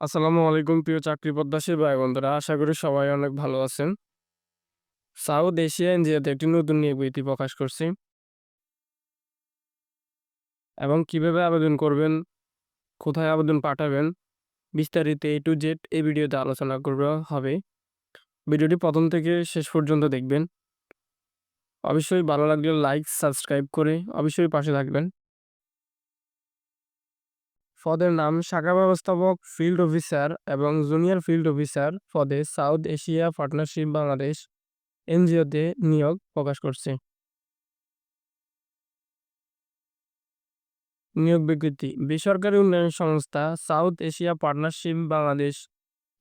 আসসালামু আলাইকুম, প্রিয় চাকরি প্রত্যাশী ভাই বন্ধুরা আশা করি সবাই অনেক ভালো আছেন। সাউথ এশিয়া এনজিওতে একটি নতুন বিজ্ঞপ্তি প্রকাশ করছি। এবং কীভাবে আবেদন করবেন, কোথায় আবেদন পাঠাবেন, বিস্তারিত এ টু জেড এই ভিডিওতে আলোচনা করবে, হবে। ভিডিওটি প্রথম থেকে শেষ পর্যন্ত দেখবেন। অবশ্যই ভালো লাগলে লাইক সাবস্ক্রাইব করে অবশ্যই পাশে থাকবেন। পদের নাম শাখা ব্যবস্থাপক, ফিল্ড অফিসার এবং জুনিয়র ফিল্ড অফিসার পদে সাউথ এশিয়া পার্টনারশিপ বাংলাদেশ এনজিওতে নিয়োগ প্রকাশ করছে। নিয়োগ বিজ্ঞপ্তি, বেসরকারি উন্নয়ন সংস্থা সাউথ এশিয়া পার্টনারশিপ বাংলাদেশ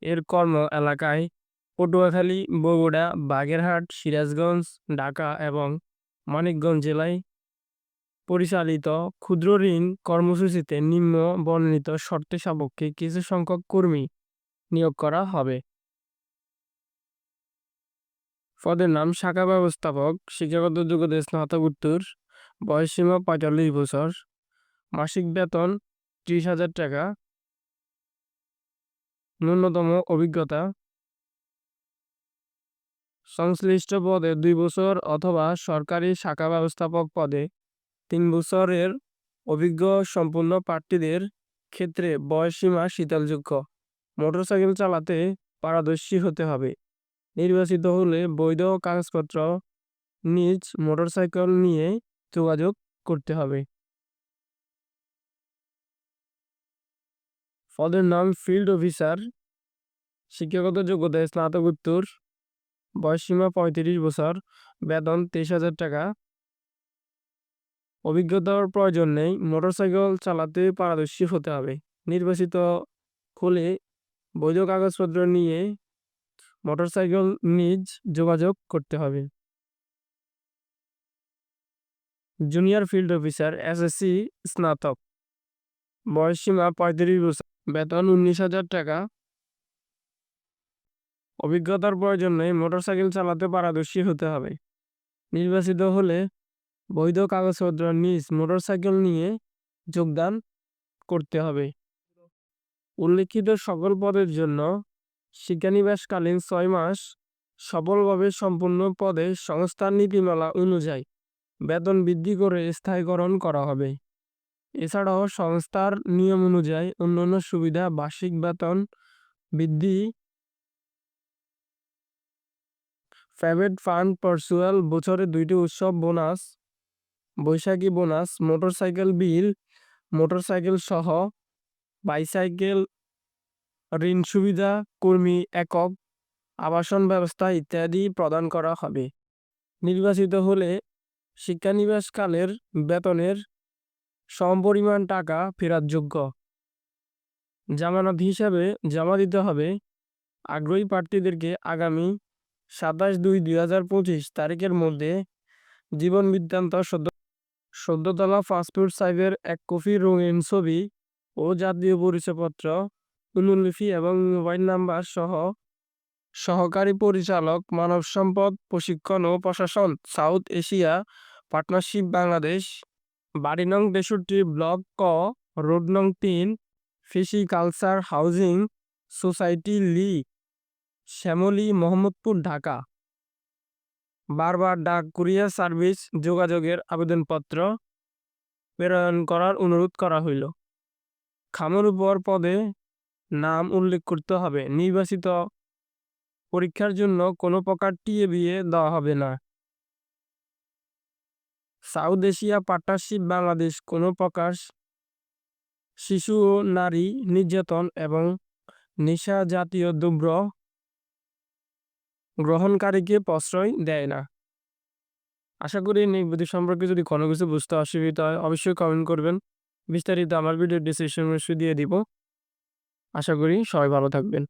এর কর্ম এলাকায় পটুয়াখালী, বগুড়া, বাগেরহাট, সিরাজগঞ্জ, ঢাকা এবং মানিকগঞ্জ জেলায় পরিচালিত ক্ষুদ্র ঋণ কর্মসূচিতে নিম্ন বর্ণিত শর্তে সাপেক্ষে কিছু সংখ্যক কর্মী নিয়োগ করা হবে। পদের নাম শাখা ব্যবস্থাপক, শিক্ষাগত যোগ্যতা স্নাতকোত্তর বয়সসীমা পঁয়তাল্লিশ বছর, মাসিক বেতন ত্রিশ হাজার টাকা, ন্যূনতম অভিজ্ঞতা, সংশ্লিষ্ট পদে দুই বছর অথবা সরকারি শাখা ব্যবস্থাপক পদে তিন বছরের অভিজ্ঞ সম্পূর্ণ প্রার্থীদের ক্ষেত্রে বয়সসীমা শীতলযোগ্য মোটরসাইকেল চালাতে পারদর্শী হতে হবে। নির্বাচিত হলে বৈধ কাগজপত্র নিজ মোটরসাইকেল নিয়ে যোগাযোগ করতে হবে। পদের নাম ফিল্ড অফিসার। শিক্ষাগত যোগ্যতা, স্নাতকোত্তর। বয়সসীমা পঁয়ত্রিশ বছর। বেতন তেইশ হাজার টাকা। অভিজ্ঞতার প্রয়োজন নেই। মোটরসাইকেল চালাতে পারদর্শী হতে হবে। নির্বাচিত হলে বৈধ কাগজপত্র নিয়ে মোটরসাইকেল নিজ যোগাযোগ করতে হবে। জুনিয়র ফিল্ড অফিসার, এসএসসি স্নাতক। বয়সসীমা পঁয়ত্রিশ বছর। বেতন উনিশ হাজার টাকা। অভিজ্ঞতার প্রয়োজন নেই। মোটরসাইকেল চালাতে পারদর্শী হতে হবে। নির্বাচিত হলে বৈধ কাগজপত্র নিজ মোটরসাইকেল নিয়ে যোগদান করতে হবে। উল্লেখিত সকল পদের জন্য শিক্ষানিবাসকালীন ছয় মাস সফলভাবে সম্পূর্ণ পদে সংস্থার নীতিমালা অনুযায়ী বেতন বৃদ্ধি করে স্থায়ীকরণ করা হবে। এছাড়াও সংস্থার নিয়ম অনুযায়ী অন্যান্য সুবিধা বার্ষিক বেতন বৃদ্ধি, প্রাইভেট ফান্ড পার্সুয়াল বছরে দুইটি উৎসব bonus Boishakhi bonus, motorcycle bill, motorcycle সহ বাইসাইকেল ঋণ সুবিধা, কর্মী একক, আবাসন ব্যবস্থা ইত্যাদি প্রদান করা হবে। নির্বাচিত হলে শিক্ষানিবাসকালের বেতনের সমপরিমাণ টাকা ফেরতযোগ্য জামানত হিসাবে জমা দিতে হবে। আগ্রহী প্রার্থীদেরকে আগামী সাতাশ দুই দুই হাজার পঁচিশ তারিখের মধ্যে জীবন বৃত্তান্ত সদ্য সদ্যতলা পাসপোর্ট সাইজের এক কপি রঙিন ছবি ও জাতীয় পরিচয়পত্র অনুলিপি এবং মোবাইল নাম্বার সহ সহকারী পরিচালক, মানব সম্পদ প্রশিক্ষণ ও প্রশাসন, সাউথ এশিয়া পার্টনারশিপ বাংলাদেশ, বাড়ি নং তেষট্টি ব্লক ক, রোড নং তিন ফিশি কালচার হাউজিং সোসাইটি লি, শ্যামলী মোহাম্মদপুর, ঢাকা। বারবার ডাক কুরিয়ার সার্ভিস যোগাযোগের আবেদনপত্র প্রেরণ করার অনুরোধ করা হইল। খামের উপর পদে নাম উল্লেখ করতে হবে। নির্বাচিত পরীক্ষার জন্য কোনো প্রকার টিএ বিয়ে দেওয়া হবে না। সাউথ এশিয়া পার্টনারশিপ, বাংলাদেশ কোনো প্রকার শিশু ও নারী নির্যাতন এবং নেশা জাতীয় দ্রব্য গ্রহণকারীকে প্রশ্রয় দেয় না। আশা করি নির্বাচন সম্পর্কে যদি কোনো কিছু বুঝতে অসুবিধা হয়, অবশ্যই কমেন্ট করবেন। বিস্তারিত আমার ভিডিও ডিসক্রিপশন দিয়ে দিব। আশা করি সবাই ভালো থাকবেন।